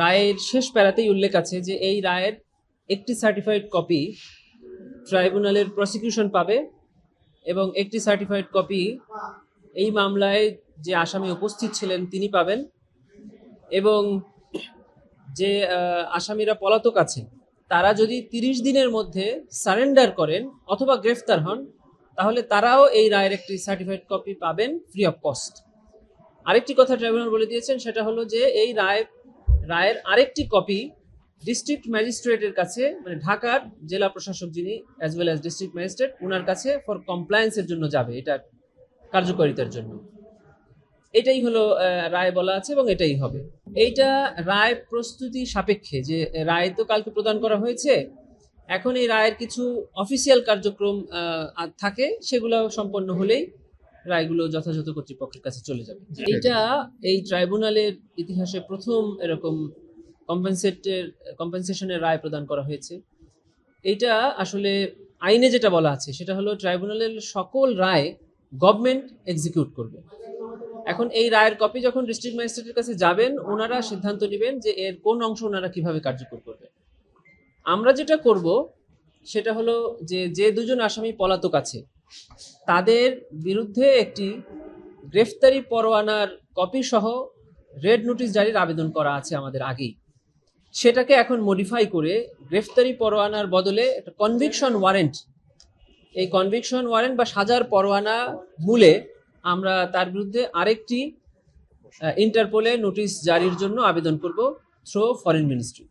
রায়ের শেষ প্যারাতেই উল্লেখ আছে যে এই রায়ের একটি সার্টিফাইড কপি ট্রাইব্যুনালের প্রসিকিউশন পাবে এবং একটি সার্টিফাইড কপি এই মামলায় যে আসামি উপস্থিত ছিলেন তিনি পাবেন এবং যে আসামিরা পলাতক আছেন তারা যদি তিরিশ দিনের মধ্যে সারেন্ডার করেন অথবা গ্রেফতার হন, তাহলে তারাও এই রায়ের একটি সার্টিফাইড কপি পাবেন ফ্রি অফ কস্ট আরেকটি কথা ট্রাইব্যুনাল বলে দিয়েছেন, সেটা হলো যে এই রায় রায়ের আরেকটি কপি ডিস্ট্রিক্ট ম্যাজিস্ট্রেটের কাছে মানে ঢাকার জেলা প্রশাসক যিনি as well as district magistrate ওনার কাছে ফর কমপ্লায়েন্সের জন্য যাবে, এটা কার্যকারিতার জন্য। এটাই হলো রায় বলা আছে এবং এটাই হবে। এইটা রায় প্রস্তুতি সাপেক্ষে, যে রায় তো কালকে প্রদান করা হয়েছে, এখন এই রায়ের কিছু অফিসিয়াল কার্যক্রম থাকে, সেগুলো সম্পন্ন হলেই রায়গুলো যথাযথ কর্তৃপক্ষের কাছে চলে যাবে। এটা এই ট্রাইব্যুনালের ইতিহাসে প্রথম এরকম কম্পেনসেটের কম্পেনসেশনের রায় প্রদান করা হয়েছে। এইটা আসলে আইনে যেটা বলা আছে সেটা হলো ট্রাইব্যুনালের সকল রায় গভর্নমেন্ট এক্সিকিউট করবে। এখন এই রায়ের কপি যখন ডিস্ট্রিক্ট ম্যাজিস্ট্রেটের কাছে যাবেন ওনারা সিদ্ধান্ত নেবেন যে এর কোন অংশ ওনারা কীভাবে কার্যকর করবে। আমরা যেটা করব সেটা হলো যে যে দুজন আসামি পলাতক আছে তাদের বিরুদ্ধে একটি গ্রেফতারি পরোয়ানার কপি সহ রেড নোটিশ জারির আবেদন করা আছে আমাদের আগেই। সেটাকে এখন মডিফাই করে গ্রেফতারি পরোয়ানার বদলে একটা কনভিকশন ওয়ারেন্ট এই কনভিকশন ওয়ারেন্ট বা সাজার পরোয়ানা মূলে আমরা তার বিরুদ্ধে আরেকটি ইন্টারপোলে নোটিশ জারির জন্য আবেদন করব থ্রো ফরেন মিনিস্ট্রি